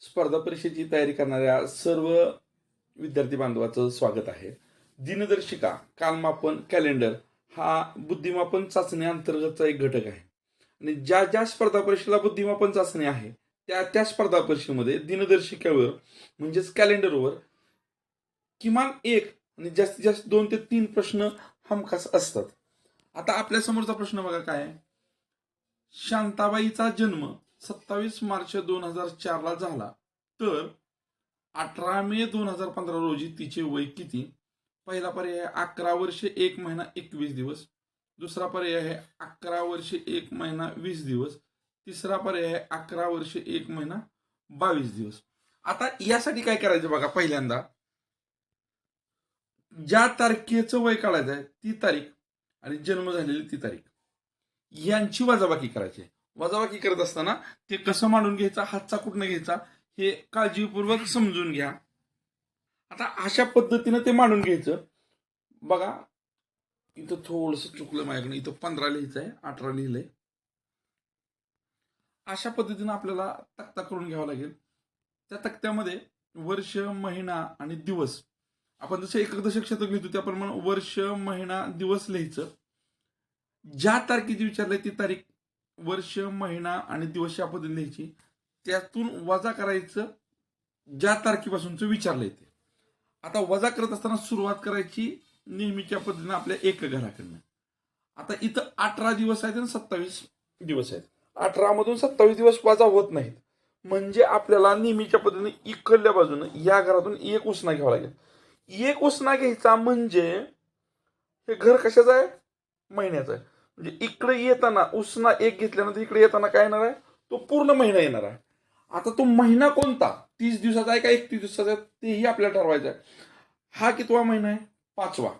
स्पर्धा परीक्षेची तयारी करणाऱ्या सर्व विद्यार्थी बांधवाचं स्वागत आहे. दिनदर्शिका कालमापन कॅलेंडर हा बुद्धिमापन चाचणी अंतर्गतचा एक घटक आहे. आणि ज्या ज्या स्पर्धा परीक्षेला बुद्धिमापन चाचणी आहे त्या त्या स्पर्धा परीक्षेमध्ये दिनदर्शिकेवर म्हणजेच कॅलेंडरवर किमान एक आणि जास्तीत जास्त दोन ते तीन प्रश्न हमखास असतात. आता आपल्या समोरचा प्रश्न बघा काय? शांताबाईचा जन्म सत्तावीस मार्च दोन हजार चार ला झाला. तर अठरा मे दोन हजार पंधरा रोजी तिचे वय किती? पहिला पर्याय आहे अकरा वर्षे एक महिना एकवीस दिवस. दुसरा पर्याय आहे अकरा वर्षे एक महिना वीस दिवस. तिसरा पर्याय आहे अकरा वर्षे एक महिना बावीस दिवस. आता यासाठी काय करायचं बघा पहिल्यांदा. ज्या तारखेचं वय काढायचं आहे ती तारीख आणि जन्म झालेली ती तारीख. यांची वजाबाकी करायची आहे. वजाबाकी करत असताना ते कसं मांडून घ्यायचा हातचा कुठनं घ्यायचा हे काळजीपूर्वक समजून घ्या. आता अशा पद्धतीनं ते मांडून घ्यायचं. बघा इथं थोडस चुकलं माझ्याकडे इथं पंधरा लिहायचं आहे अठरा लिहिलंय. अशा पद्धतीनं आपल्याला तक्ता करून घ्यावा लागेल. त्या तक्त्यामध्ये वर्ष महिना आणि दिवस. आपण जसं एकदशक शतक लिहितो त्याप्रमाणे वर्ष महिना दिवस लिहायचं. ज्या तारखेची विचारलंय ती तारीख वर्ष महिना आणि दिवस या पद्धतीने लिहायची त्यातून वजा करायचं ज्या तारखेपासूनचं विचारलं येते आता वजा करत असताना सुरुवात करायची नेहमीच्या पद्धतीने आपल्या एक घराकडनं. आता इथं अठरा दिवस आहेत आणि सत्तावीस दिवस आहेत. अठरामधून सत्तावीस दिवस वजा होत नाहीत. म्हणजे आपल्याला नेहमीच्या पद्धतीने इकडल्या बाजूनं या घरातून एक उसना घ्यावा लागेल. एक उसना घ्यायचा म्हणजे हे घर कशाचं आहे? महिन्याचं आहे. म्हणजे इकडे येताना उसना एक घेतल्यानंतर इकडे येताना काय येणार आहे? तो पूर्ण महिना येणार आहे. आता तो महिना कोणता? तीस दिवसाचा आहे का एकतीस दिवसाचा आहे? तेही आपल्याला ठरवायचं आहे. हा कितवा महिना आहे? पाचवा.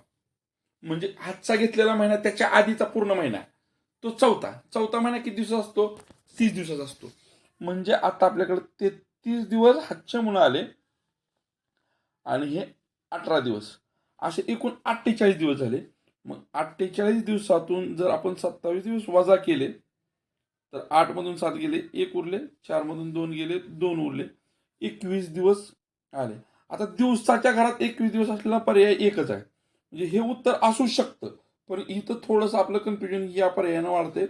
म्हणजे हातचा घेतलेला महिना त्याच्या आधीचा पूर्ण महिना आहे. तो चौथा. चौथा महिना किती दिवसाचा असतो? तीस दिवसाचा असतो. म्हणजे आता आपल्याकडे तेहतीस दिवस हातच्या मुलं आले. आणि हे अठरा दिवस. असे एकूण अठ्ठेचाळीस दिवस झाले. मग अठ्ठेचाळीस दिवसातून जर आपण सत्तावीस दिवस वजा केले तर आठमधून सात गेले एक उरले चारमधून दोन गेले दोन उरले एकवीस दिवस आले. आता दिवसाच्या घरात एकवीस दिवस असलेला पर्याय एकच आहे. म्हणजे हे उत्तर असू शकतं पण इथं थोडंसं आपलं कन्फ्युजन या पर्यायानं वाढते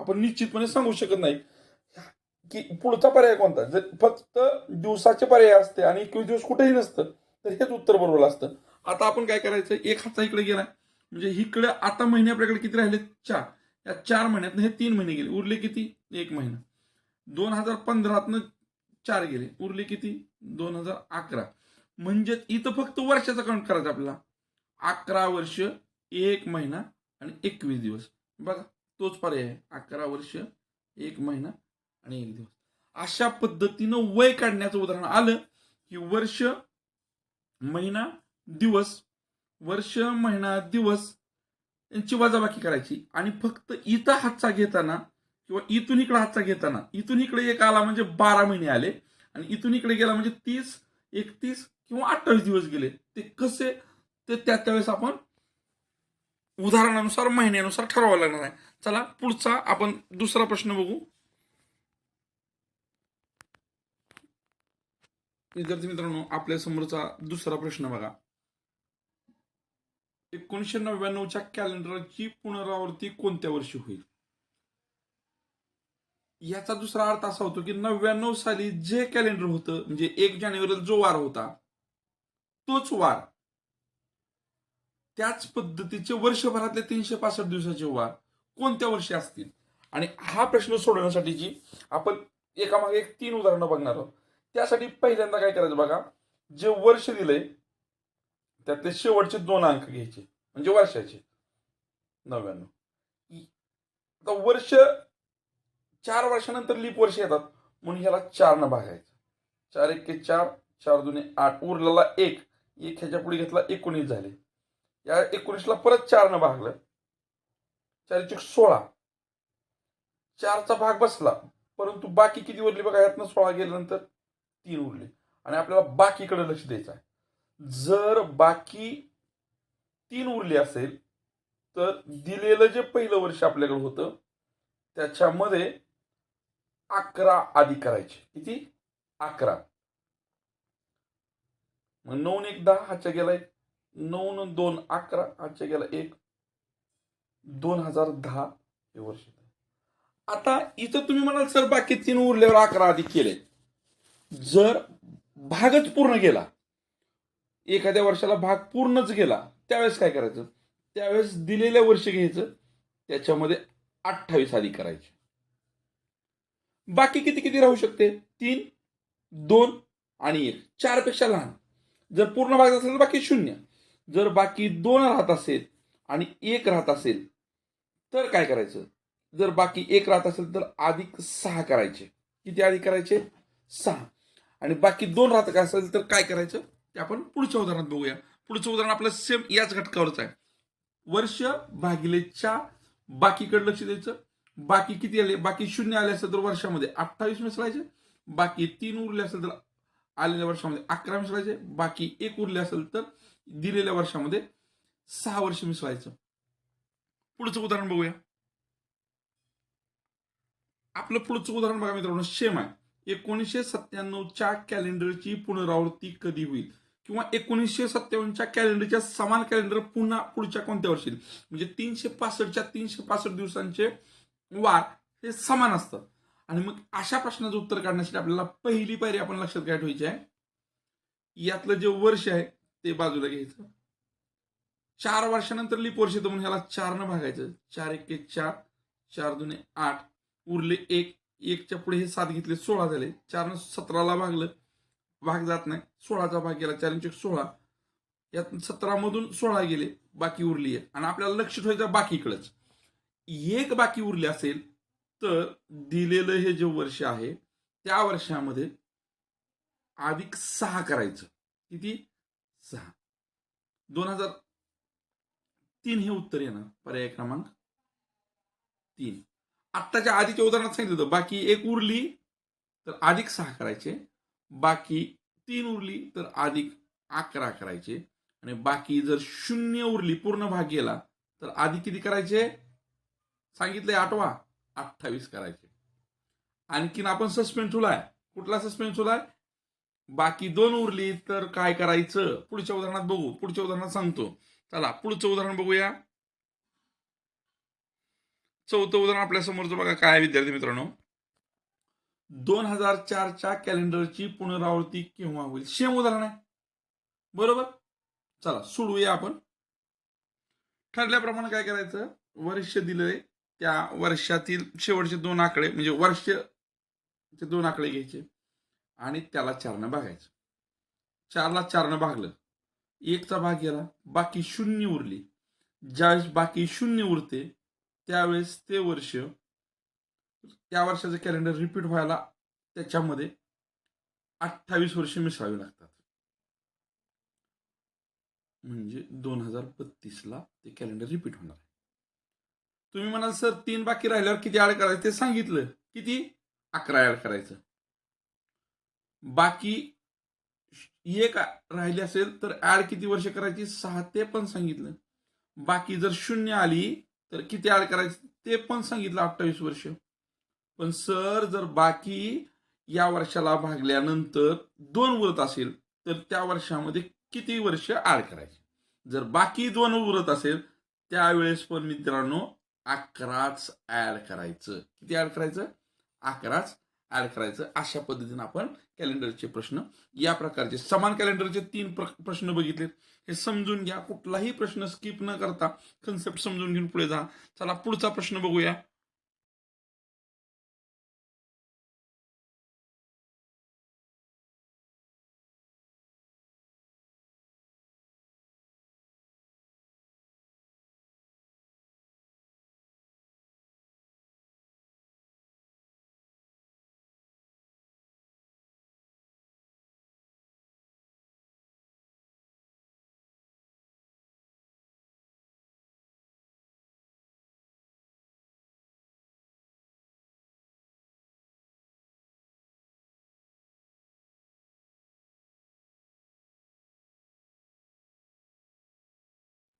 आपण निश्चितपणे सांगू शकत नाही. की पुढचा पर्याय कोणता? जर फक्त दिवसाचे पर्याय असते आणि एकवीस दिवस कुठेही नसतं तर हेच उत्तर बरोबर असतं. आता आपण काय करायचं? एक हातचा इकडे गेला. म्हणजे इकडे आता महिने आपल्याकडे किती राहिले? चार. या चार महिन्यातनं हे तीन महिने गेले. उरले किती? एक महिना. दोन हजार पंधरातनं चार गेले. उरले किती? दोन हजार अकरा. म्हणजे इथं फक्त वर्षाचा काउंट करायचा आपला अकरा वर्ष एक महिना आणि एकवीस दिवस. बघा तोच पर्याय आहे. अकरा वर्ष एक महिना आणि एक दिवस. अशा पद्धतीनं वय काढण्याचं उदाहरण आलं की वर्ष महिना दिवस वर्ष महिना दिवस यांची वजाबाकी करायची. आणि फक्त इथं हातचा घेताना किंवा इथून इकडे हातचा घेताना इथून इकडे एक आला म्हणजे बारा महिने आले आणि इथून इकडे गेला म्हणजे तीस एकतीस किंवा अठ्ठावीस दिवस गेले. ते कसे? ते त्या त्यावेळेस आपण उदाहरणानुसार महिन्यानुसार ठरवावं लागणार आहे. चला पुढचा आपण दुसरा प्रश्न बघू. विद्यार्थी मित्रांनो आपल्या समोरचा दुसरा प्रश्न बघा. एकोणीसशे नव्याण्णवच्या कॅलेंडरची पुनरावृत्ती कोणत्या वर्षी होईल? याचा दुसरा अर्थ असा होतो की नव्याण्णव साली जे कॅलेंडर होतं म्हणजे एक जानेवारीला जो वार होता तोच वार. त्याच पद्धतीचे वर्षभरातले तीनशे पासष्ट दिवसाचे वार कोणत्या वर्षी असतील? आणि हा प्रश्न सोडवण्यासाठी जी आपण एकामागे एक तीन उदाहरणं बघणार आहोत. त्यासाठी पहिल्यांदा काय करायचं बघा जे वर्ष दिलंय त्यातले शेवटचे दोन अंक घ्यायचे. म्हणजे वर्षाचे. नव्याण्णव. आता वर्ष चार वर्षानंतर लीप वर्ष येतात. म्हणून ह्याला चारनं भागायचं. चार एक चार चार जुने आठ. उरलेला एक एक ह्याच्या पुढे घेतला एकोणीस झाले. या एकोणीसला परत चारनं भागलं. चार एक सोळा. चारचा भाग बसला. परंतु बाकी किती उरली बघा यातनं सोळा गेल्यानंतर तीन उरले. आणि आपल्याला बाकीकडे लक्ष द्यायचं आहे. जर बाकी तीन उरले असेल तर दिलेलं जे पहिलं वर्ष आपल्याकडे होतं त्याच्यामध्ये अकरा आधी करायचे. किती? अकरा. मग नऊ एक दहा हाच्या गेला एक. नऊ न दोन अकरा हाच्या गेला एक. दोन हजार दहा हे वर्ष. आता इथं तुम्ही म्हणाल सर बाकी तीन उरल्यावर अकरा अधिक केले. जर भागच पूर्ण गेला एखाद्या वर्षाला भाग पूर्णच गेला त्यावेळेस काय करायचं? त्यावेळेस दिलेल्या वर्ष घ्यायचं त्याच्यामध्ये अठ्ठावीस आधी करायचे. बाकी किती किती राहू शकते? तीन दोन आणि एक. चारपेक्षा लहान. जर पूर्ण भाग असेल तर बाकी शून्य. जर बाकी दोन राहत असेल आणि एक राहत असेल तर काय करायचं? जर बाकी एक राहत असेल तर अधिक सहा करायचे. किती अधिक करायचे? सहा. आणि बाकी दोन राहत असेल तर काय करायचं? ते आपण पुढच्या उदाहरणात बघूया. पुढचं उदाहरण आपलं सेम याच घटकावरच आहे. वर्ष भागिले चार बाकीकडे लक्ष द्यायचं. बाकी किती आले? बाकी शून्य आले असेल तर वर्षामध्ये अठ्ठावीस मिसळायचे बाकी तीन उरले असेल तर आलेल्या वर्षामध्ये अकरा मिसळायचे बाकी एक उरले असेल तर दिलेल्या वर्षामध्ये सहा वर्ष मिसळायचं पुढचं उदाहरण बघूया. आपलं पुढचं उदाहरण बघा मित्रांनो सेम आहे. एकोणीसशे सत्त्याण्णवच्या कॅलेंडरची पुनरावृत्ती कधी होईल? किंवा एकोणीसशे सत्तावन्नच्या कॅलेंडरच्या समान कॅलेंडर पुन्हा पुढच्या कोणत्या वर्षी? म्हणजे तीनशे पासष्टच्या तीनशे पासष्ट दिवसांचे वार हे समान असतं. आणि मग अशा प्रश्नाचं उत्तर काढण्यासाठी आपल्याला पहिली पायरी आपण लक्षात काय ठेवायची आहे. यातलं जे वर्ष आहे ते बाजूला घ्यायचं. चार वर्षानंतर लिप वर्ष येतं म्हणून ह्याला चारनं भागायचं. चार एक एक चार चार दुने आठ उरले एक. एकच्या पुढे हे सात घेतले सोळा झाले. चारनं सतराला भागलं. भाग जात नाही. सोळाचा भाग गेला चार इंच सोळा. यात सतरामधून सोळा गेले बाकी उरली आहे आणि आपल्याला लक्ष ठेवायचं बाकीकडेच. एक बाकी उरले असेल तर दिलेलं हे जे वर्ष आहे त्या वर्षामध्ये अधिक सहा करायचं. किती? सहा. दोन हजार तीन हे उत्तर येणार. पर्याय क्रमांक तीन. आत्ताच्या आधीच्या उदाहरणात सांगितलं होतं बाकी एक उरली तर अधिक सहा करायचे. बाकी तीन उरली तर अधिक अकरा करायचे. आणि बाकी जर शून्य उरली पूर्ण भाग गेला तर आधी किती करायचे? सांगितलंय आठवा अठ्ठावीस करायचे. आणखीन आपण सस्पेन्स ठेवलाय. कुठला सस्पेन्स ठेवलाय? बाकी दोन उरली तर काय करायचं? पुढच्या उदाहरणात बघू. पुढच्या उदाहरणात सांगतो. चला पुढचं उदाहरण बघूया. चौथं उदाहरण आपल्या समोरचं बघा. काय विद्यार्थी मित्रांनो? दोन हजार चारच्या कॅलेंडरची पुनरावृत्ती केव्हा होईल? सेम उदाहरण आहे. बरोबर? चला सोडवूया आपण. ठरल्याप्रमाणे काय करायचं? वर्ष दिलंय. त्या वर्षातील शेवटचे दोन आकडे म्हणजे वर्षचे दोन आकडे घ्यायचे. आणि त्याला चारनं भागायचं. चारला चारनं भागलं. एकचा भाग गेला बाकी शून्य उरली. ज्यावेळेस बाकी शून्य उरते त्यावेळेस ते वर्ष त्या वर्षाचं कॅलेंडर रिपीट व्हायला त्याच्यामध्ये अठ्ठावीस वर्ष मिसळावी लागतात. म्हणजे दोन हजार बत्तीसला ते कॅलेंडर रिपीट होणार आहे. तुम्ही म्हणाल सर तीन बाकी राहिल्यावर किती ॲड करायचं? ते सांगितलं. किती? अकरा ॲड करायचं. बाकी एक राहिली असेल तर ऍड किती वर्ष करायची? सहा ते पण सांगितलं. बाकी जर शून्य आली तर किती ऍड करायचं? ते पण सांगितलं अठ्ठावीस वर्ष. पण सर जर बाकी या वर्षाला भागल्यानंतर दोन उरत असेल तर त्या वर्षामध्ये किती वर्ष आड करायचे? जर बाकी दोन उरत असेल त्यावेळेस पण मित्रांनो अकराच ऍड करायचं. किती ऍड करायचं? अकराच ऍड करायचं. अशा पद्धतीने आपण कॅलेंडरचे प्रश्न या प्रकारचे समान कॅलेंडरचे तीन प्र- प्रश्न बघितले. हे समजून घ्या. कुठलाही प्रश्न स्किप न करता कन्सेप्ट समजून घेऊन पुढे जा. चला पुढचा प्रश्न बघूया.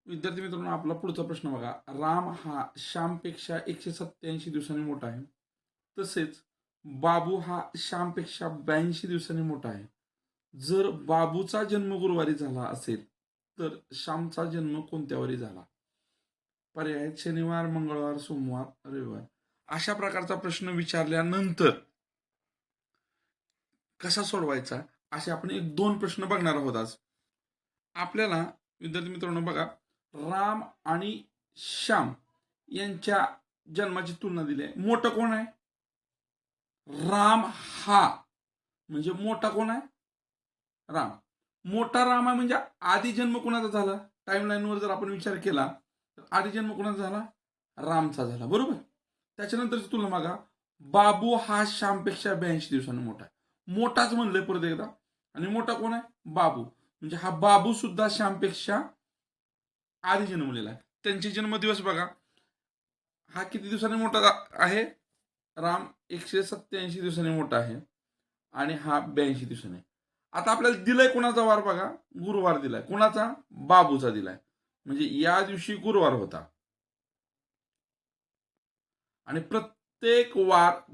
विद्यार्थी मित्रांनो आपला पुढचा प्रश्न बघा. राम हा श्यामपेक्षा एकशे सत्याऐंशी दिवसांनी मोठा आहे. तसेच बाबू हा श्यामपेक्षा ब्याऐंशी दिवसांनी मोठा आहे. जर बाबूचा जन्म गुरुवारी झाला असेल तर श्यामचा जन्म कोणत्या वारी झाला? पर्याय शनिवार मंगळवार सोमवार रविवार. अशा प्रकारचा प्रश्न विचारल्यानंतर कसा सोडवायचा? असे आपण एक दोन प्रश्न बघणार आहोत आज. आपल्याला विद्यार्थी मित्रांनो बघा. राम आणि श्याम यांच्या जन्माची तुलना दिली आहे. मोठं कोण आहे? राम हा. म्हणजे मोठा कोण आहे? राम. मोठा राम आहे म्हणजे आधी जन्म कोणाचा झाला? टाइमलाईनवर जर आपण विचार केला तर आधी जन्म कोणाचा झाला? रामचा झाला. बरोबर? त्याच्यानंतरची तुलना मागा बाबू हा श्यामपेक्षा ब्याऐंशी दिवसांनी मोठा आहे. मोठाच म्हणलंय परत एकदा. आणि मोठा कोण आहे? बाबू. म्हणजे हा बाबू सुद्धा श्यामपेक्षा आधी जन्मलेला आहे. त्यांचे जन्मदिवस बघा. हा किती दिवसांनी मोठा आहे? राम एकशे सत्याऐंशी दिवसांनी मोठा आहे. आणि हा ब्याऐंशी दिवसांनी. आता आपल्याला दिलाय कोणाचा वार बघा? गुरुवार दिलाय. कोणाचा? बाबूचा दिलाय. म्हणजे या दिवशी गुरुवार होता. आणि प्रत्येक वार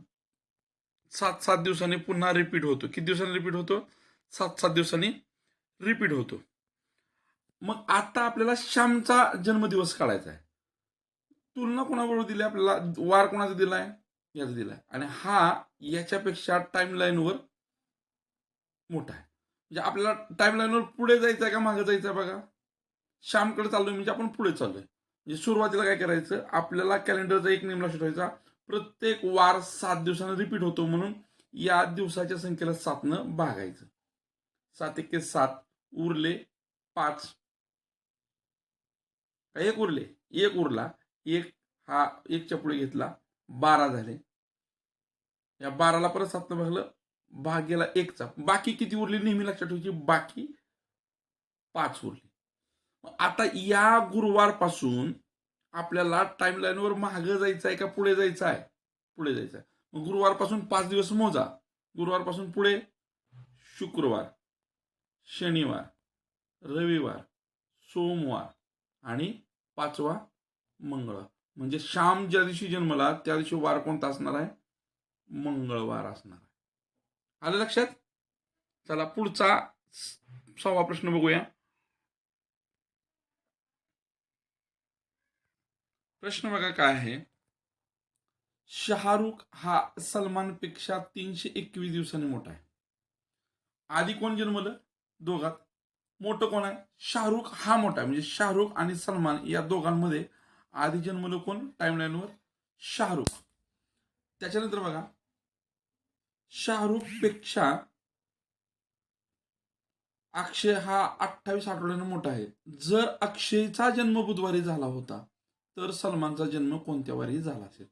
सात सात दिवसांनी पुन्हा रिपीट होतो. किती दिवसांनी रिपीट होतो? सात सात दिवसांनी रिपीट होतो. मग आता आपल्याला श्यामचा जन्मदिवस काढायचा आहे. तुलना कोणाबरोबर दिली आपल्याला वार कोणाचा दिलाय याचा दिलाय आणि हा याच्यापेक्षा टाइम लाईनवर मोठा आहे. म्हणजे आपल्याला टाइम लाईनवर पुढे जायचं आहे का मागे जायचं आहे बघा? श्यामकडे चाललोय म्हणजे आपण पुढे चाललोय. म्हणजे सुरुवातीला काय करायचं? आपल्याला कॅलेंडरचा एक नियम लक्षात ठेवायचा प्रत्येक वार सात दिवसानं रिपीट होतो म्हणून या दिवसाच्या संख्येला सातनं भागायचं. सात एके सात. उरले पाच एक उरले एक उरला एक हा एकच्या पुढे घेतला बारा झाले. या बाराला परत सातनं भागलं भाग गेला एकचा बाकी किती उरली नेहमी लक्षात ठेवायची बाकी पाच उरली. मग आता या गुरुवारपासून आपल्याला टाइमलाईनवर मागं जायचं आहे का पुढे जायचं आहे? पुढे जायचं आहे. मग गुरुवारपासून पाच दिवस मोजा. गुरुवारपासून पुढे शुक्रवार शनिवार रविवार सोमवार आणि पाचवा मंगळ. म्हणजे श्याम ज्या दिवशी जन्मला त्या दिवशी वार कोणता असणार आहे? मंगळवार असणार आहे. आलं लक्षात? चला पुढचा सहावा प्रश्न बघूया. प्रश्न बघा काय आहे? शाहरुख हा सलमानपेक्षा तीनशे एकवीस दिवसांनी मोठा आहे. आधी कोण जन्मलं? दोघात. मोठं कोण आहे? शाहरुख हा मोठा आहे. म्हणजे शाहरुख आणि सलमान या दोघांमध्ये आधी जन्मलं कोण? टाइमलाईनवर शाहरुख. त्याच्यानंतर बघा. शाहरुखपेक्षा अक्षय हा अठ्ठावीस आठवड्यानं मोठा आहे. जर अक्षयचा जन्म बुधवारी झाला होता तर सलमानचा जन्म कोणत्या वारी झाला असेल?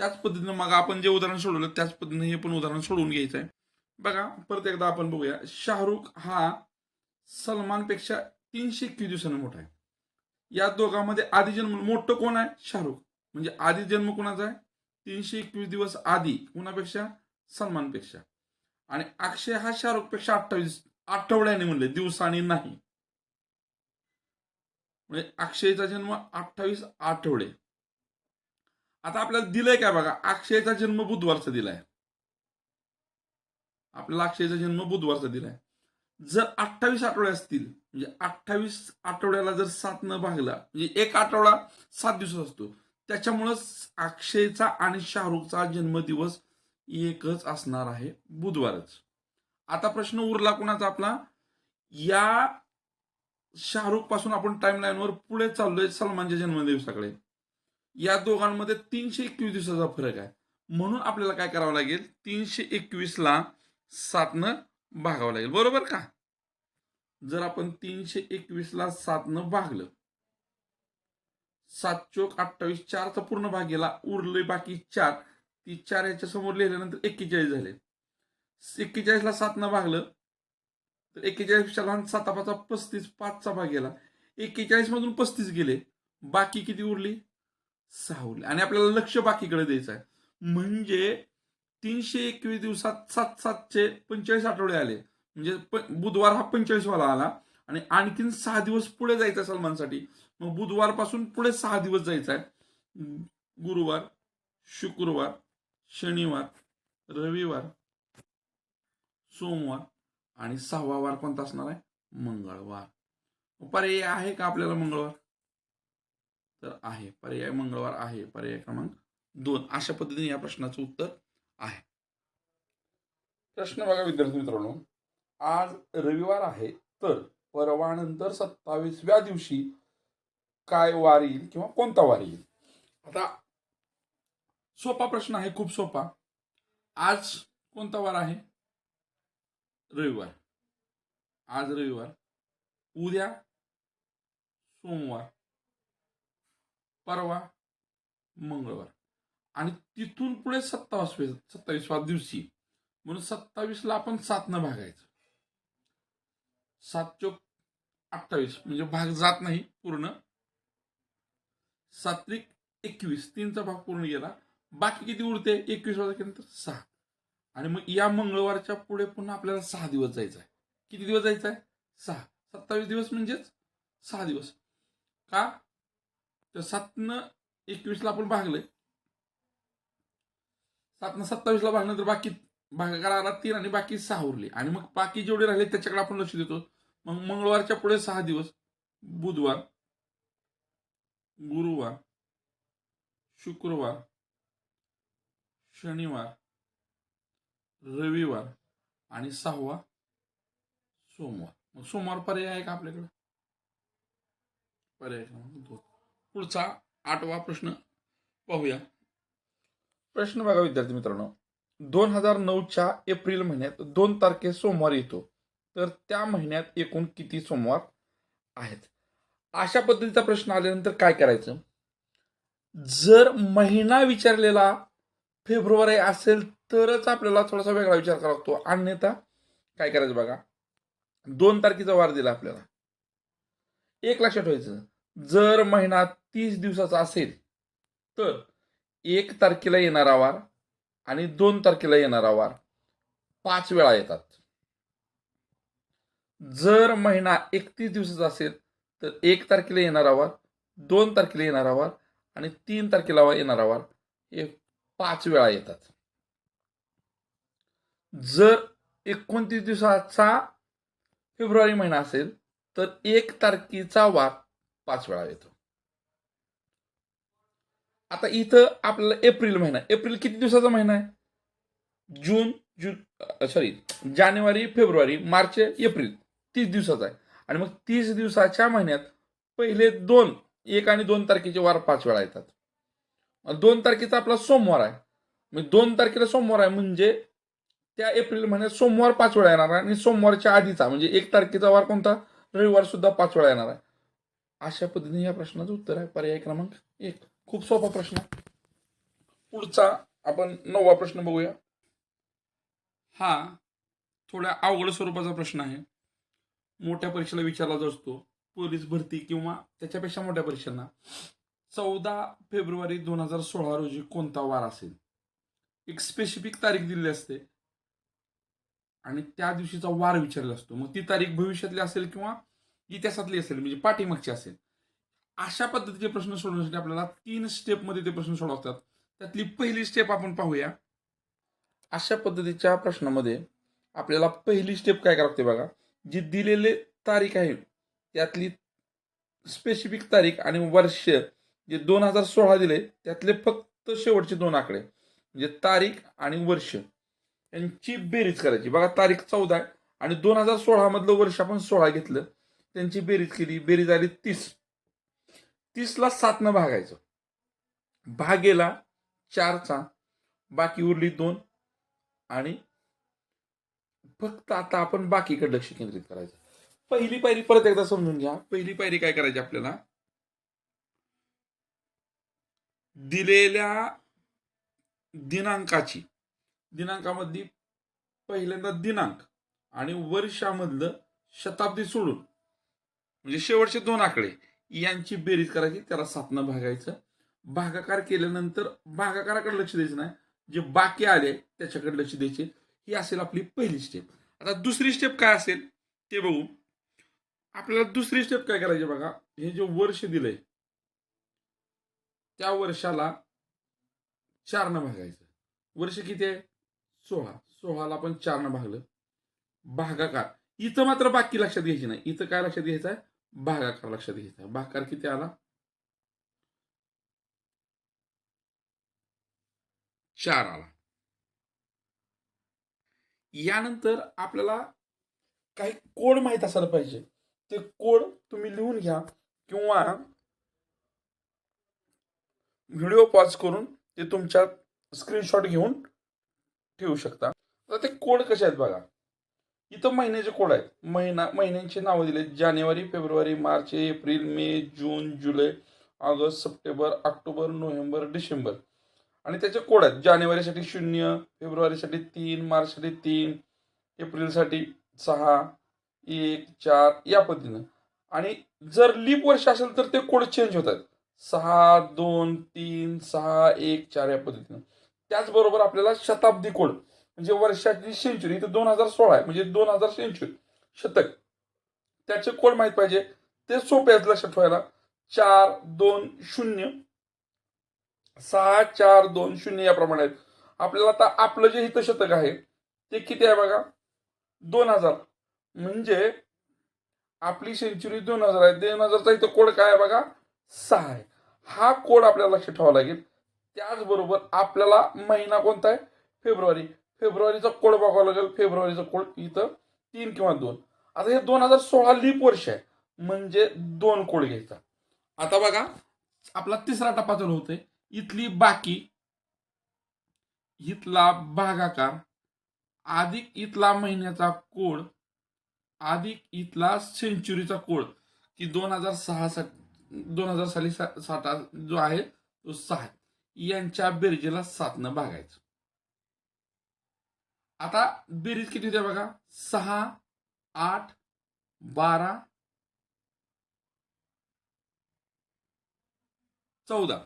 त्याच पद्धतीनं मग आपण जे उदाहरण सोडवलं त्याच पद्धतीनं हे पण उदाहरण सोडवून घ्यायचं आहे बघा परत एकदा आपण बघूया. शाहरुख हा सलमानपेक्षा तीनशे एकवीस दिवसांनी मोठा आहे? या दोघांमध्ये आधी जन्म मोठं कोण आहे? शाहरुख. म्हणजे आधी जन्म कोणाचा आहे? तीनशे एकवीस दिवस आधी कुणापेक्षा? सलमानपेक्षा. आणि अक्षय हा शाहरुखपेक्षा अठ्ठावीस आठवड्याने म्हणले दिवसांनी नाही. म्हणजे अक्षयचा जन्म अठ्ठावीस आठवडे. आता आपल्याला दिलंय काय बघा? अक्षयचा जन्म बुधवारचा दिलाय. आपल्याला अक्षयचा जन्म बुधवारचा दिलाय. जर अठ्ठावीस आठवडे असतील म्हणजे अठ्ठावीस आठवड्याला जर सात न भागला म्हणजे एक आठवडा सात दिवस असतो त्याच्यामुळं अक्षयचा आणि शाहरुखचा जन्मदिवस एकच असणार आहे बुधवारच. आता प्रश्न उरला कोणाचा आपला? या शाहरुखपासून आपण टाइमलाईनवर पुढे चाललोय सलमानच्या जन्मदिवसाकडे. या दोघांमध्ये तीनशे एकवीस दिवसाचा फरक आहे. म्हणून आपल्याला काय करावं लागेल? तीनशे एकवीसला सातनं भागावं लागेल. बरोबर का? जर आपण तीनशे एकवीस ला सातनं भागलं. सात चोक अठ्ठावीस चारचा पूर्ण भाग गेला उरले बाकी चार. ती चार याच्या समोर लिहिल्यानंतर एक्केचाळीस झाले. एक्केचाळीसला सातनं भागलं. तर एक्केचाळीसच्या लहान सातापाचा पस्तीस पाचचा भाग गेला एक्केचाळीस मधून पस्तीस गेले. बाकी किती उरली? सहा उरले. आणि आपल्याला लक्ष बाकीकडे द्यायचं आहे म्हणजे तीनशे एकवीस दिवसात सात सातशे पंचेचाळीस आठवडे आले. म्हणजे बुधवार हा पंचेचाळीस वाला आला आणि आणखीन सहा दिवस पुढे जायचं आहे सलमानसाठी. मग बुधवारपासून पुढे सहा दिवस जायचं आहे. गुरुवार शुक्रवार शनिवार रविवार सोमवार आणि सहावा वार कोणता असणार आहे? मंगळवार. पर्याय आहे का आपल्याला मंगळवार? तर आहे. पर्याय मंगळवार आहे. पर्याय क्रमांक दोन. अशा पद्धतीने या प्रश्नाचं उत्तर आहे. प्रश्न बघा विद्यार्थी मित्रांनो. आज रविवार आहे तर परवानंतर सत्तावीसव्या दिवशी काय वार येईल किंवा कोणता वार येईल? आता सोपा प्रश्न आहे खूप सोपा. आज कोणता वार आहे? रविवार. आज रविवार. उद्या सोमवार. परवा मंगळवार. आणि तिथून पुढे सत्तावीस सत्तावीसवा दिवशी. म्हणून सत्तावीसला आपण सातनं भागायचं. सात चोक अठ्ठावीस म्हणजे भाग जात नाही पूर्ण. सात्विक एकवीस तीनचा भाग पूर्ण गेला. बाकी किती उरते? एकवीस वाजल्यानंतर सहा. आणि मग या मंगळवारच्या पुढे पुन्हा आपल्याला सहा दिवस जायचं आहे. किती दिवस जायचं आहे? सहा. सत्तावीस दिवस म्हणजेच सहा दिवस. का? तर सातनं एकवीसला आपण भागलंय सातनं सत्तावीसला भागणं तर बाकी भागाकाराला तीन आणि बाकी सहा उरले. आणि मग बाकी जेवढे राहिले त्याच्याकडे आपण लक्ष देतो. मग मंगळवारच्या पुढे सहा दिवस. बुधवार गुरुवार शुक्रवार शनिवार रविवार आणि सहावा सोमवार. मग सोमवार पर्याय आहे का आपल्याकडे? पर्याय क्रमांक दोन. पुढचा आठवा प्रश्न पाहूया. प्रश्न बघा विद्यार्थी मित्रांनो. दोन हजार नऊच्या एप्रिल महिन्यात दोन तारखे सोमवार येतो. तर त्या महिन्यात एकूण किती सोमवार आहेत? अशा पद्धतीचा प्रश्न आल्यानंतर काय करायचं? जर महिना विचारलेला फेब्रुवारी असेल तरच आपल्याला थोडासा वेगळा विचार करावा लागतो. अन्यथा काय करायचं बघा? दोन तारखेचा वार दिला आपल्याला. एक लक्षात ठेवायचं. जर महिना तीस दिवसाचा असेल तर एक तारखेला येणारा वार आणि दोन तारखेला येणारा वार. पाच वेळा येतात. जर महिना एकतीस दिवसाचा असेल तर एक तारखेला येणारा वार दोन तारखेला येणारा वार आणि तीन तारखेला येणारा वार हे पाच वेळा येतात. जर एकोणतीस दिवसाचा फेब्रुवारी महिना असेल तर एक तारखेचा वार पाच वेळा येतो. आता इथं आपल्याला एप्रिल महिना एप्रिल किती दिवसाचा महिना आहे? जून जून सॉरी जानेवारी फेब्रुवारी मार्च एप्रिल. तीस दिवसाचा आहे. आणि मग तीस दिवसाच्या महिन्यात पहिले दोन एक आणि दोन तारखेचे वार पाच वेळा येतात. मग दोन तारखेचा आपला सोमवार आहे. मग दोन तारखेला सोमवार आहे म्हणजे त्या एप्रिल महिन्यात सोमवार पाच वेळा येणार आहे आणि सोमवारच्या आधीचा म्हणजे एक तारखेचा वार कोणता? रविवार सुद्धा पाच वेळा येणार आहे. अशा पद्धतीने या प्रश्नाचं उत्तर आहे. पर्याय क्रमांक एक. खूप सोपा प्रश्न. पुढचा आपण नववा प्रश्न बघूया. हा थोड्या अवघड स्वरूपाचा प्रश्न आहे. मोठ्या परीक्षेला विचारला जात. असतो पोलीस भरती किंवा त्याच्यापेक्षा मोठ्या परीक्षांना. चौदा फेब्रुवारी दोन हजार सोळा रोजी कोणता वार असेल? एक स्पेसिफिक तारीख दिलेली असते. आणि त्या दिवशीचा वार विचारला असतो. मग ती तारीख भविष्यातली असेल किंवा इतिहासातली असेल म्हणजे पाठीमागची असेल. अशा पद्धतीचे प्रश्न सोडवण्यासाठी आपल्याला तीन स्टेपमध्ये ते प्रश्न सोडवतात. त्यातली पहिली स्टेप आपण पाहूया. अशा पद्धतीच्या प्रश्नामध्ये आपल्याला पहिली स्टेप काय करावं लागते बघा. जी दिलेले तारीख आहे त्यातली स्पेसिफिक तारीख आणि वर्ष जे दोन हजार सोळा दिले त्यातले फक्त शेवटचे दोन आकडे म्हणजे तारीख आणि वर्ष यांची बेरीज करायची. बघा तारीख चौदा आहे आणि दोन हजार सोळामधलं वर्ष आपण सोळा घेतलं त्यांची बेरीज केली. बेरीज आली तीस. तीसला सातनं भागायचं. भागेला चारचा बाकी उरली दोन आणि फक्त आता आपण बाकीकडे लक्ष केंद्रित करायचं. पहिली पायरी परत एकदा समजून घ्या. पहिली पायरी काय करायची आपल्याला? दिलेल्या दिनांकाची. दिनांकामधली पहिल्यांदा दिनांक आणि वर्षामधलं शताब्दी सोडून. म्हणजे शेवटचे दोन आकडे. यांची बेरीज करायची त्याला सातनं भागायचं. भागाकार केल्यानंतर भागाकाराकडे लक्ष द्यायचं नाही. जे बाकी आले त्याच्याकडे लक्ष द्यायचे. ही असेल आपली पहिली स्टेप आता दुसरी स्टेप काय असेल ते बघू. आपल्याला दुसरी स्टेप काय करायची बघा. हे जे वर्ष दिलंय त्या वर्षाला चारनं भागायचं. वर्ष किती आहे? सोळा. सोळाला आपण चारनं भागलं. भागाकार. इथं मात्र बाकी लक्षात घ्यायची नाही. इथं काय लक्षात घ्यायचं आहे? भागाकार लक्षात घ्यायचा आहे भागाकार किती आला? चार आला. यानंतर आपल्याला काही कोड माहीत असायला पाहिजे. ते कोड तुम्ही लिहून घ्या किंवा व्हिडिओ पॉज करून ते तुमच्या स्क्रीनशॉट घेऊन ठेवू शकता. आता ते कोड कसे आहेत बघा. इथं महिन्याचे कोड आहेत. महिना महिन्यांची नावं दिले जानेवारी फेब्रुवारी मार्च एप्रिल मे जून जुलै August September October November December. आणि त्याचे कोड आहेत. जानेवारीसाठी शून्य फेब्रुवारीसाठी तीन मार्चसाठी तीन एप्रिलसाठी सहा एक चार या पद्धतीनं. आणि जर लीप वर्ष असेल तर ते कोड चेंज होतात. सहा दोन तीन सहा एक चार या पद्धतीनं. त्याचबरोबर आपल्याला शताब्दी कोड. म्हणजे वर्षाची सेंचुरी तर दोन हजार सोळा आहे म्हणजे दोन हजार सेंचुरी शतक. त्याचे कोड माहीत पाहिजे? ते सोपे आहेत लक्षात ठेवायला. चार दोन शून्य. सहा चार दोन शून्य याप्रमाणे आहेत. आपल्याला आता आपलं जे हितशतक आहे ते किती आहे बघा? दोन हजार. म्हणजे आपली सेंचुरी दोन हजार आहे. दोन हजारचा इथं कोड काय आहे बघा? सहा आहे. हा कोड आपल्याला लक्षात ठेवावा लागेल. त्याचबरोबर आपल्याला महिना कोणता आहे? फेब्रुवारी. फेब्रुवारीचा कोड बघावा लागेल. फेब्रुवारीचा कोड इथं तीन किंवा दोन. आता हे दोन हजार सोळा लीप वर्ष आहे. म्हणजे दोन कोड घ्यायचा. आता बघा आपला तिसरा टप्पा चालू होतोय. इथली बाकी इथला भागाकार अधिक इथला महिन्याचा कोड अधिक इथला सेंचुरीचा कोड की दोन हजार सहा दोन हजार साली सा- साठा जो आहे तो सहा यांच्या बेरजेला सातनं भागायचं. आता बेरीज किती होते बघा? सहा आठ बारा चौदा.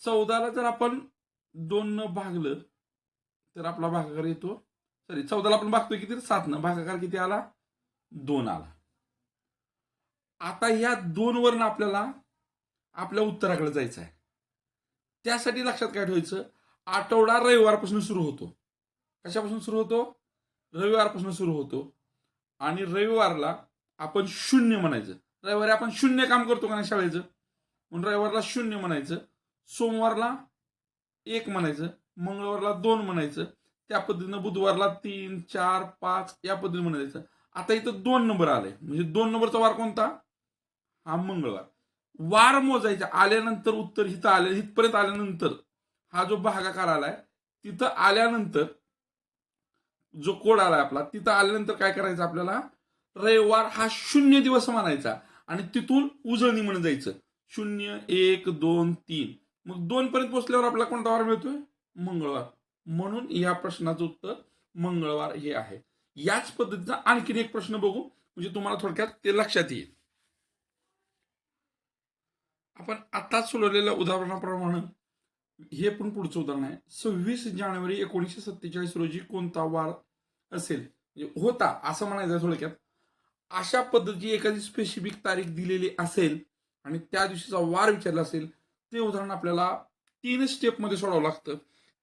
चौदाला जर आपण दोन न भागलं तर आपला भागाकार येतो. सॉरी चौदाला आपण भागतोय किती? सात न. भागाकार किती आला? दोन आला. आता या दोन वरनं आपल्याला आपल्या उत्तराकडे जायचं आहे त्यासाठी लक्षात काय ठेवायचं? आठवडा रविवारपासून सुरू होतो. कशापासून सुरू होतो? रविवारपासून सुरू होतो. आणि रविवारला आपण शून्य म्हणायचं. रविवारी आपण शून्य काम करतो का नाही शाळेचं? म्हणून रविवारला शून्य म्हणायचं. सोमवारला एक म्हणायचं. मंगळवारला दोन म्हणायचं. त्या पद्धतीनं बुधवारला तीन चार पाच या पद्धतीने म्हणायचं. आता इथं दोन नंबर आले. म्हणजे दोन नंबरचा वार कोणता? हा मंगळवार. वार मोजायचा. आल्यानंतर उत्तर इथं आले. इथपर्यंत आल्यानंतर. हा जो भागाकार आलाय तिथं आल्यानंतर जो कोड आलाय आपला तिथं आल्यानंतर काय करायचं आपल्याला? रविवार हा शून्य दिवस मानायचा आणि तिथून उजळणी म्हणून जायचं. शून्य एक दोन तीन. मग दोन पर्यंत पोहोचल्यावर आपल्याला कोणता वार मिळतोय? मंगळवार. म्हणून या प्रश्नाचं उत्तर मंगळवार हे आहे. याच पद्धतीचा आणखीन एक प्रश्न बघू. म्हणजे तुम्हाला थोडक्यात ते लक्षात येईल. आपण आताच सोडवलेल्या उदाहरणाप्रमाणे हे पण पुढचं उदाहरण आहे. सव्वीस जानेवारी एकोणीसशे सत्तेचाळीस रोजी कोणता वार असेल? म्हणजे होता असं म्हणायचं थोडक्यात. अशा पद्धतीची एखादी स्पेसिफिक तारीख दिलेली असेल आणि त्या दिवशीचा वार विचारला असेल ते उदाहरण आपल्याला तीन स्टेपमध्ये सोडावं लागतं.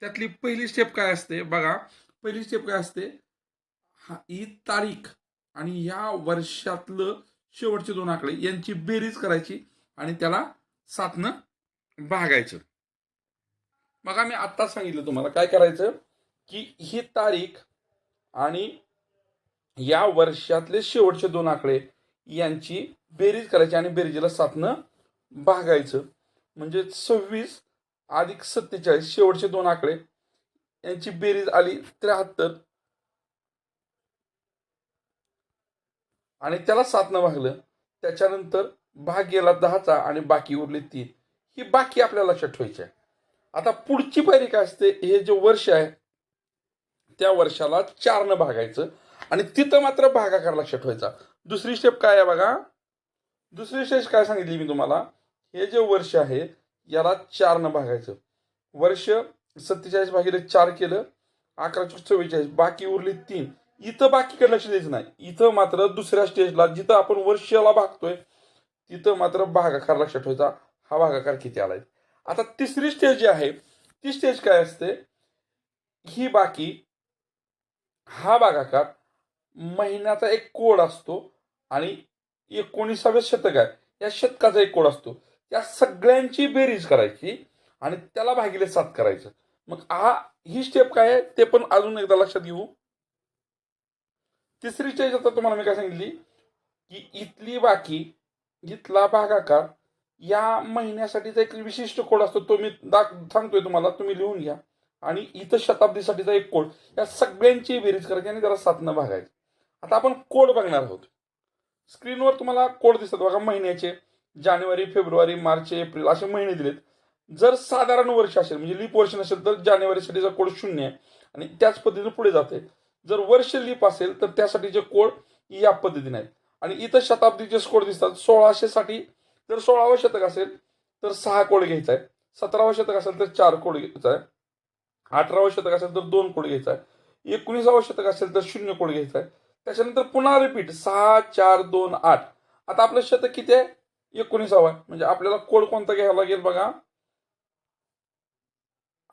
त्यातली पहिली स्टेप काय असते? बघा पहिली स्टेप काय असते? हा ही तारीख आणि या वर्षातलं शेवटचे दोन आकडे यांची बेरीज करायची आणि त्याला सातनं भागायचं. मग मी आत्ताच सांगितलं तुम्हाला काय करायचं? की ही तारीख आणि या वर्षातले शेवटचे दोन आकडे यांची बेरीज करायची आणि बेरीजला सातनं भागायचं. म्हणजे सव्वीस अधिक सत्तेचाळीस शेवटचे दोन आकडे. यांची बेरीज आली त्र्याहत्तर. आणि त्याला सातनं भागलं. त्याच्यानंतर भाग गेला दहाचा आणि बाकी उरले तीन. ही बाकी आपल्याला लक्षात ठेवायची आहे. आता पुढची पायरी काय असते? हे जे वर्ष आहे त्या वर्षाला चारनं भागायचं आणि तिथं मात्र भागाकार लक्षात ठेवायचा. दुसरी स्टेप काय आहे बघा? दुसरी स्टेप काय सांगितली मी तुम्हाला? हे जे वर्ष आहे याला चारनं भागायचं. वर्ष सत्तेचाळीस भागिले चार केलं अकरा चव्वेचाळीस बाकी उरली तीन. इथं बाकीकडे लक्ष द्यायचं नाही. इथं मात्र दुसऱ्या स्टेजला जिथं आपण वर्षाला भागतोय तिथं मात्र भागाकार लक्षात ठेवायचा. हा भागाकार किती आलाय? आता तिसरी स्टेज जी आहे ती स्टेज काय असते? ही बाकी हा भागाकार महिन्याचा एक कोड असतो आणि एकोणीसाव्या शतक आहे. या शतकाचा एक कोड असतो. त्या सगळ्यांची बेरीज करायची आणि त्याला भागिले सात करायचं. मग हा ही स्टेप काय आहे? ते पण अजून एकदा लक्षात घेऊ. तिसरी स्टेज आता तुम्हाला मी काय सांगितली? की इथली बाकी इथला भागाकार या महिन्यासाठीचा एक विशिष्ट कोड असतो तो मी दाख सांगतोय तुम्हाला तुम्ही लिहून घ्या. आणि इथं शताब्दीसाठीचा एक कोड. या सगळ्यांची बेरीज करायची आणि त्याला सातनं भागायचं आता आपण कोड बघणार आहोत. स्क्रीनवर तुम्हाला कोड दिसतात बघा महिन्याचे. जानेवारी फेब्रुवारी मार्च एप्रिल असे महिने दिलेत. जर साधारण वर्ष असेल म्हणजे लीप वर्ष नसेल तर जानेवारीसाठीचा कोड शून्य आहे. आणि त्याच पद्धतीने पुढे जाते. जर वर्ष लीप असेल तर त्यासाठीचे कोड या पद्धतीने आहेत. आणि इथं शताब्दीचे कोड दिसतात सोळाशे साठी जर सोळावं शतक असेल तर सहा कोड घ्यायचा आहे सतरावं शतक असेल तर चार कोड घ्यायचा आहे अठरावं शतक असेल तर दोन कोड घ्यायचा आहे एकोणीसावं शतक असेल तर शून्य कोड घ्यायचा आहे त्याच्यानंतर पुन्हा रिपीट सहा चार दोन आठ. आता आपलं शतक किती आहे? एकोणीसावं आहे. म्हणजे आपल्याला कोड कोणता घ्यावा लागेल बघा?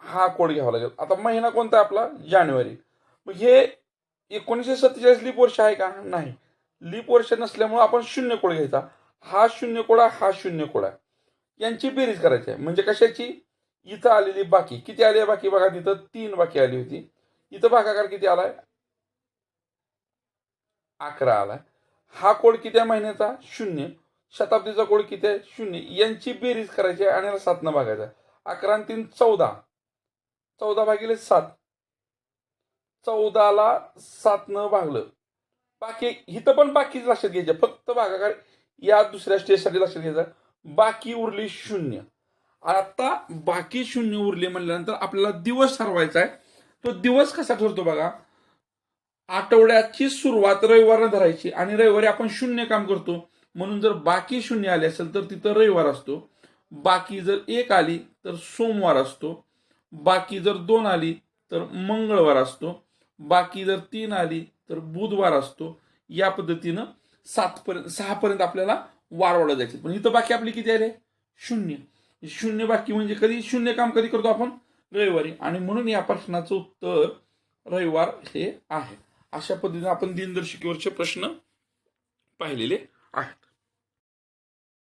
हा कोड घ्यावा लागेल. आता महिना कोणता आहे आपला? जानेवारी. मग हे एकोणीसशे सत्तेचाळीस लीप वर्ष आहे का? नाही. लीप वर्ष नसल्यामुळे आपण शून्य कोड घ्यायचा. हा शून्य कोडा हा शून्य कोडा यांची बेरीज करायची आहे. म्हणजे कशाची? इथं आलेली बाकी. किती आली आहे बाकी? बघा तिथं तीन बाकी आली होती. इथं भागाकार किती आलाय? अकरा आलाय. हा कोड किती आहे महिन्याचा? शून्य. शताब्दीचा कोड किती आहे? शून्य. यांची बेरीज करायची आहे आणि याला सातनं भागायचा आहे. अकरा आणि तीन चौदा. चौदा भागिले सात. चौदाला सातनं भागलं. बाकी इथं पण बाकीच लक्षात घ्यायचे. फक्त भागाकार या दुसऱ्या स्टेजसाठी लक्षात घ्यायचं. बाकी उरली शून्य. आता बाकी शून्य उरले म्हणल्यानंतर आपल्याला दिवस ठरवायचा आहे. तो दिवस कसा ठरतो बघा? आठवड्याची सुरुवात रविवारनं धरायची आणि रविवारी आपण शून्य काम करतो. म्हणून जर बाकी शून्य आले असेल तर तिथं रविवार असतो. बाकी जर एक आली तर सोमवार असतो. बाकी जर दोन आली तर मंगळवार असतो. बाकी जर तीन आली तर बुधवार असतो. या पद्धतीनं सातपर्यंत सहापर्यंत आपल्याला पर्यंत आपल्याला वारवलं जायचे. पण इथं बाकी आपली किती आले शून्य. शून्य बाकी म्हणजे कधी शून्य काम कधी करतो आपण? रविवारी. आणि म्हणून या प्रश्नाचं उत्तर रविवार हे आहे. अशा पद्धतीने आपण दिनदर्शिकेवरचे प्रश्न पाहिलेले आहेत.